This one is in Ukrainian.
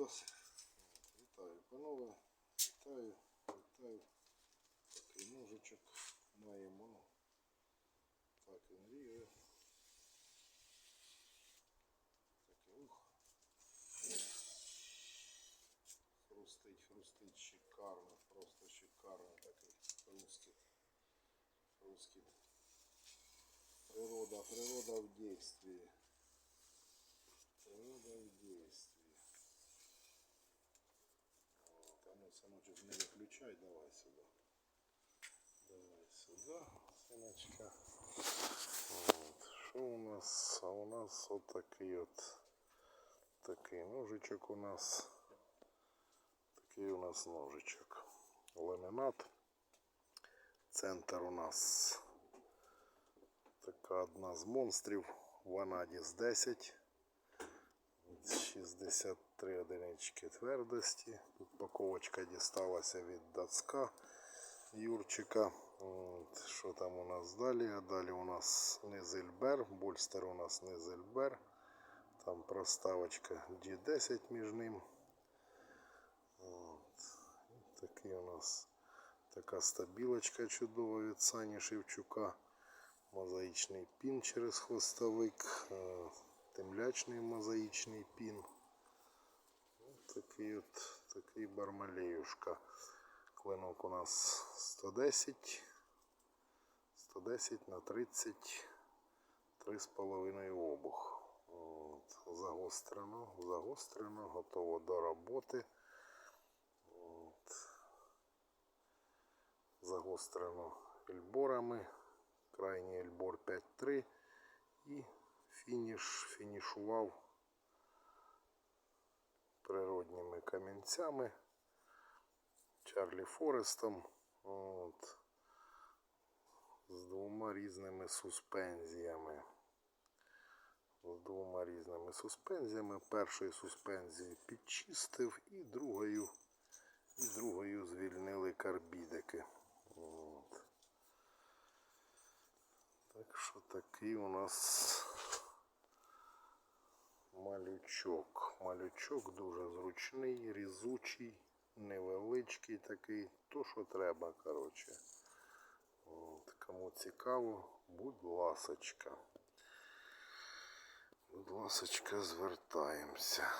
відос. Вітаю, панове. Вітаю, вітаю. Такий ножичок маємо. Так він ріже. Такий ух. Хрустить, хрустить шикарно, просто шикарно такий. Хрустит. Природа, природа в действии. Природа в действии. Вот, а ну, сыночек, не выключай, давай сюда. Давай сюда, сыночка. Вот. Що у нас? А у нас от такий от такий ножичок у нас. Такий у нас ножичок. Ламінат. Центр у нас така одна з монстрів. Ванадіс 10. 63 одинички твердості. Тут паковочка дісталася від Дацка Юрчика. От, що там у нас далі? А далі у нас Низельбер. Больстер у нас Низельбер. Там проставочка G10 між ним. От. Такий у нас така стабілочка чудова від Сані Шевчука. Мозаїчний пін через хвостовик. е, Темлячний мозаїчний пін. Такий от такий бармалеюшка. Клинок у нас 110. 110 на 30. 3,5 обух. От, загострено, загострено, готово до роботи. От. Загострено ельборами. Крайній ельбор 5.3 і фініш фінішував природніми камінцями Чарлі Форестом. От, з двома різними суспензіями. З двома різними суспензіями. Першою суспензією підчистив і другою, і другою звільнили карбідики. От. Так що такий у нас малючок. Малючок дуже зручний, різучий, невеличкий такий, то що треба, коротше. От, кому цікаво, будь ласочка. Будь ласочка, звертаємося.